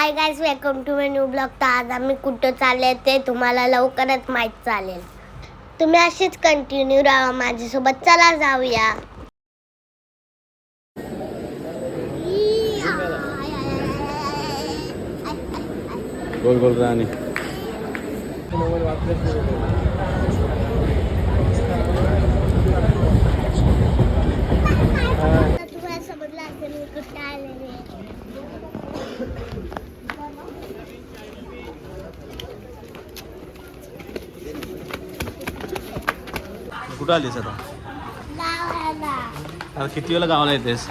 Hi guys welcome to my new blog तर आज आम्ही कुठं चालले ते तुम्हाला लवकरच माहीत चालेल. तुम्ही असेच कंटिन्यू राहा माझ्यासोबत चला जाऊया. गोल गोल राणी तुम्हाला समजलं असेल मी कुठं आलेले कुठं आलीस आता? किती वेळा गावाला येतेस?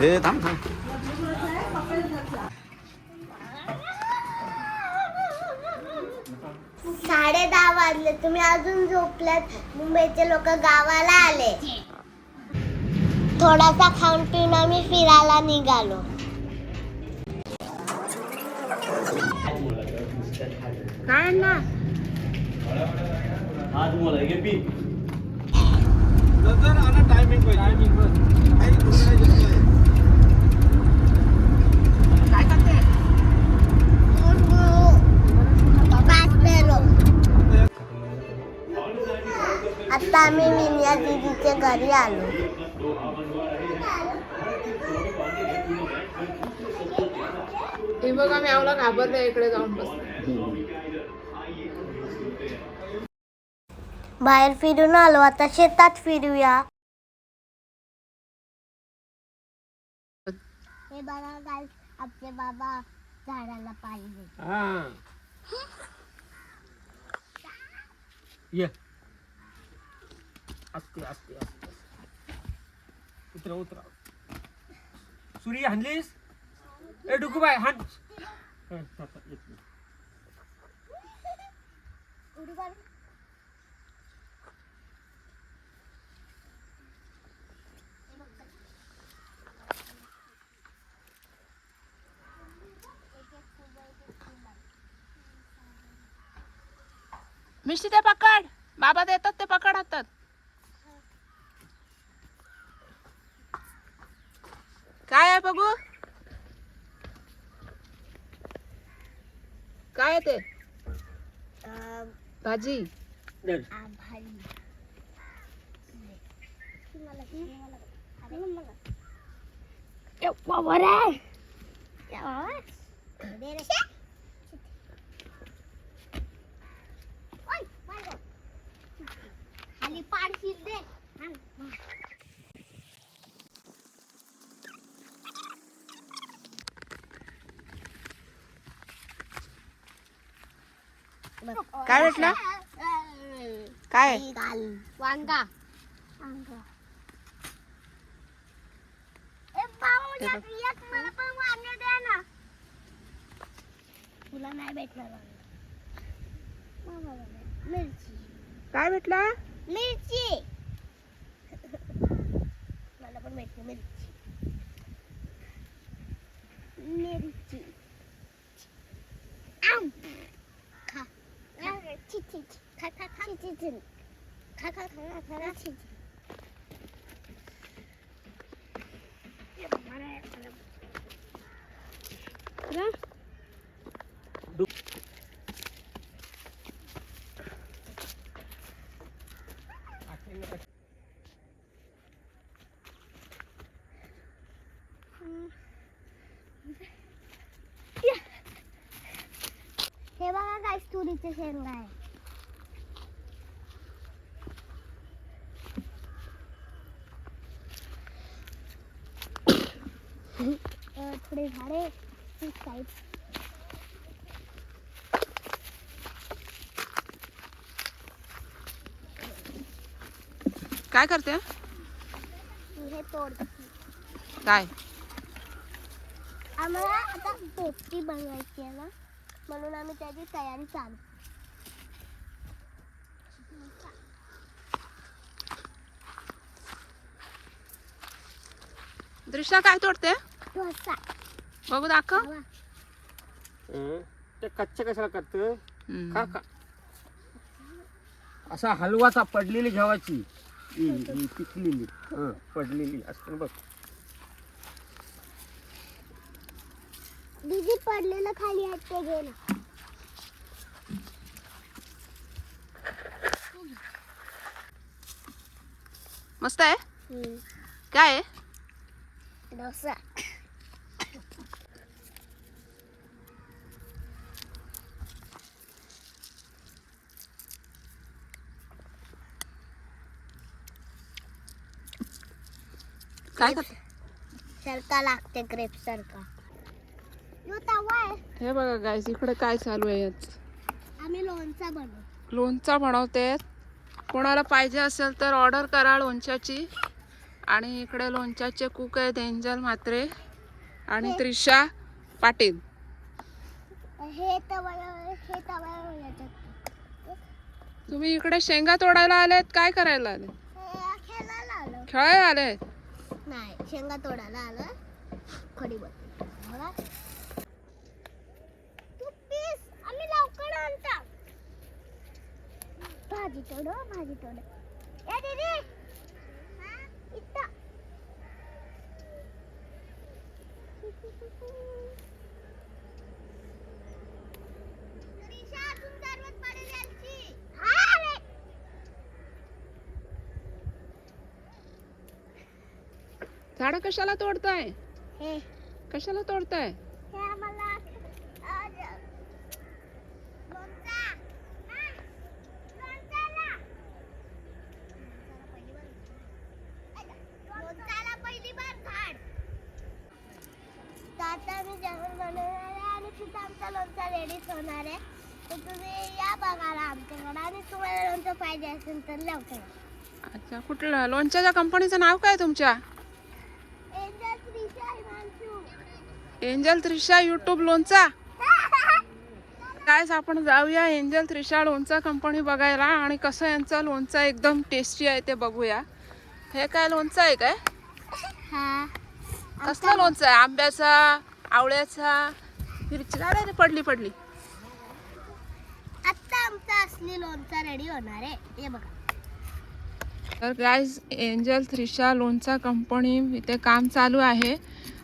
हे थांब थांब. साडे दहा वाजले. तुम्ही अजून झोपल्यात मुंबईचे लोक गावाला आले. थोडासा खाऊन पिऊन आम्ही फिरायला निघालो. काय ना हे पी. आता आम्ही विनया दीदीच्या घरी आलो. हे बघा मी आवला घाबरले इकडे जाऊन बस बाहेर फिरून आलो. आता शेतात फिरूया. हे बघा काल आपले बाबा झाडाला पाणी देतात. ये. असते असते असते. उतरा उतरा. सुरी हाणलीस? ए हाण. हं. उडी. मिष्टी ते पकड. बाबा देतात ते पकड हातात. काय आहे बघू? काय आहे ते? अं, भाजी बाबा रे. ए, बाबा. दे रे. ओय, मार गं. खाली पाडशील दे हाण, मार. काय भेटलं काय आहे? घाल वांगा वांगा ए बाबा हे बघ. एक मला पण वांगे द्या ना तुला नाही भेटणार वांगा. मला भेटणार. मिरची काय भेटला मिरची मला पण भेटली मिरची मिरची 치즈 가가 가가 가가 치 즈? 대박아 가이스 돌이째 생가해 झाडे साईड काय करते? हे तोड काय? आम्हाला आता पोपटी बनवायची आहे ना म्हणून आम्ही त्याची तयारी चालू. दृश्या काय तोडते? डोसा बघू दाखव. हं, ते कच्चे कशाला करतं. खा खा. असा हलवाचा पडलेली घ्यावाची ही ही पिकलेली. हं, पडलेली. असते ना बघ. दीदी पडलेलं खाली आहेत ते घे ना. मस्त आहे? काय आहे? डोसा. काय करते सारखा लागते ग्रेप आहे हे बघा गायस इकडे काय चालू आहे याच. आम्ही लोणचा बनवू. लोणचा बनवते. कोणाला पाहिजे असेल तर ऑर्डर करा लोणच्याची. आणि इकडे लोणच्याचे कुक आहेत एंजल म्हात्रे आणि त्रिशा पाटील. हे तुम्ही इकडे शेंगा तोडायला आलेत? काय करायला आले? खेळायला आलो. खेळायला आले नाही शेंगा तोडायला आलं. खडी बघ बघा. तू पीस आम्ही लवकर आणता. भाजी तोड हो, भाजी तोड. ए दीदी! इथं. त्रिशा, अजून जरूरत पडेल यांची. हा रे. झाडं कशाला तोडताय? हे. कशाला तोडताय? आता मी जेवण बनवणार आहे आणि तिथं आमचा लोणचा रेडीच होणार आहे. तर तुम्ही या बघायला आमच्याकडे आणि तुम्हाला लोणचं पाहिजे असेल तर लवकर अच्छा कुठलं? लोणच्याच्या कंपनीचं नाव काय तुमच्या Angel Trisha Himanshu Angel Trisha YouTube लोणचा. काय आपण जाऊया एंजल त्रिशा लोणचा कंपनी बघायला आणि कसं यांचा लोणचा एकदम टेस्टी आहे ते बघूया. हे काय लोणचं आहे काय? कसलं लोणचं आहे? आंब्याचा आवळ्याचा? रे, पडली पडली. आत्ता आमचा असली लोणचा रेडी होणार आहे. हे बघा. तर गायज एंजल थ्रिशा लोणचा कंपनी इथे काम चालू आहे.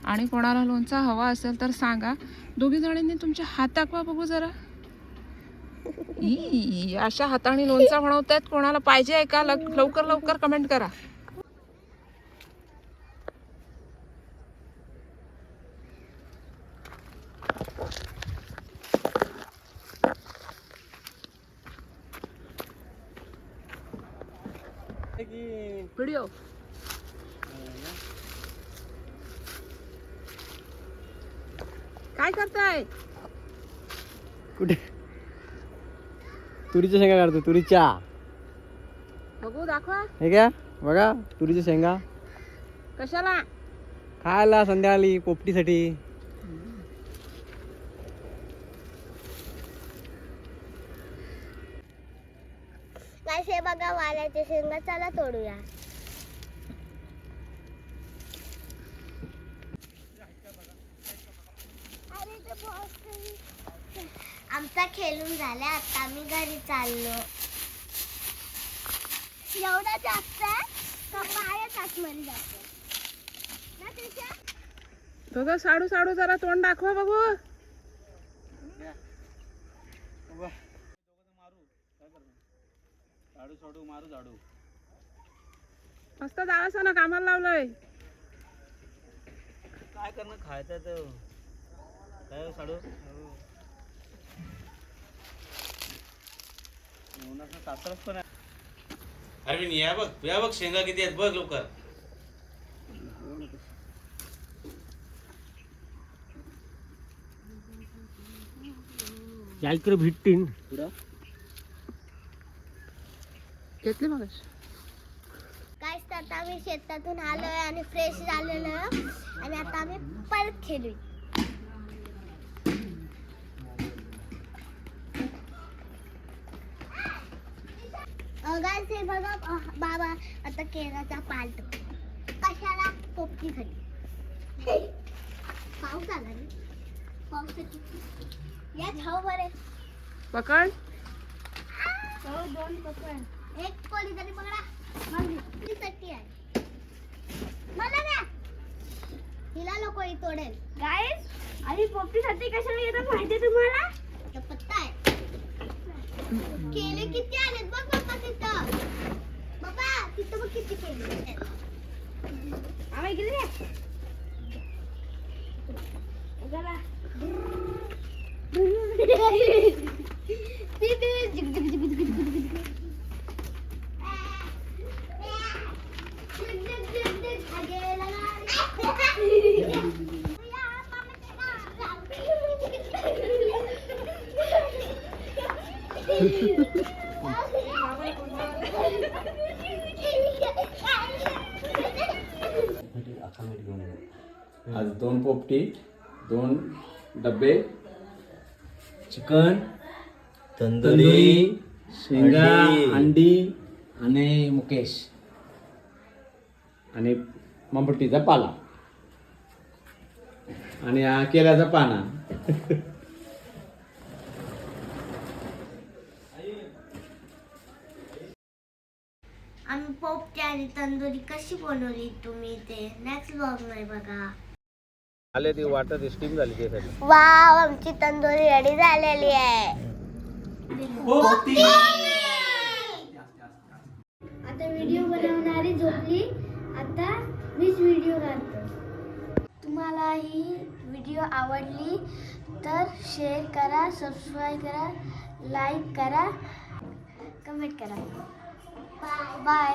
आणि कोणाला लोणचा हवा असेल तर सांगा. दोघी जणांनी तुमच्या हात दाखवा बघू जरा. अशा हाताने लोणचा बनवतायत कोणाला पाहिजे आहे का? लवकर लवकर कमेंट करा व्हिडिओ काय करताय कुठे? तुरीच्या शेंगा काढतो तुरीच्या. बघू दाखवा. हे क्या बघा तुरीच्या शेंगा. कशाला? खायला संध्याकाळी पोपटीसाठी. हे बघा वाल्याचे शेंगा. चला तोडूया. आमचा खेळून झाला आता आम्ही घरी चाललो. एवढा जास्त आतमध्ये जातो? ना? बघा साडू साडू जरा तोंड दाखवा बघू. झाडू सोडू मारू झाडू. मस्त जावासा ना कामाला लावलंय. काय करणं खायचं तर काय हो साडू? पण अरविंद या बघ या बघ शेंगा किती आहेत बघ लवकर. या इकडे भेटतीन घेतली मग. काय तर आता आम्ही शेतातून आलोय आणि फ्रेश झालेलो. आणि आता आम्ही परत खेळू हे बघा बाबा आता केळाचा पालत कशाला? पोपटीसाठी पाऊस आला रे. पावसाची या धाव बरे. पकड. हो दोन पकड. एक कोणीतरी पकडा. माझी चट्टी आहे. मला द्या. हिला नको ही तोडेल. गाईस आणि पोपटीसाठी कशाला येतात माहिती तुम्हाला? पत्ता आहे. केले किती आलेत बघ बाबा तिथं बघ किती आज दोन पोपटी दोन डबे चिकन तंदुरी शेंगा अंडी. आणि मुकेश. आणि मांपट्टीचा पाला. आणि हा केल्याचा पाना. आम्ही पोपटी आणि तंदुरी कशी बनवली तुम्ही ते? नेक्स्ट ब्लॉगमध्ये बघा. आले ती वाटत स्टीम झाली त्यासाठी वाव आमची तंदुरी रेडी झालेली आहे. आता व्हिडिओ बनवणारी झोपली. आता मीच व्हिडिओ काढतो. तुम्हाला ही व्हिडिओ आवडली तर शेअर करा सबस्क्राईब करा लाईक करा कमेंट करा. Bye bye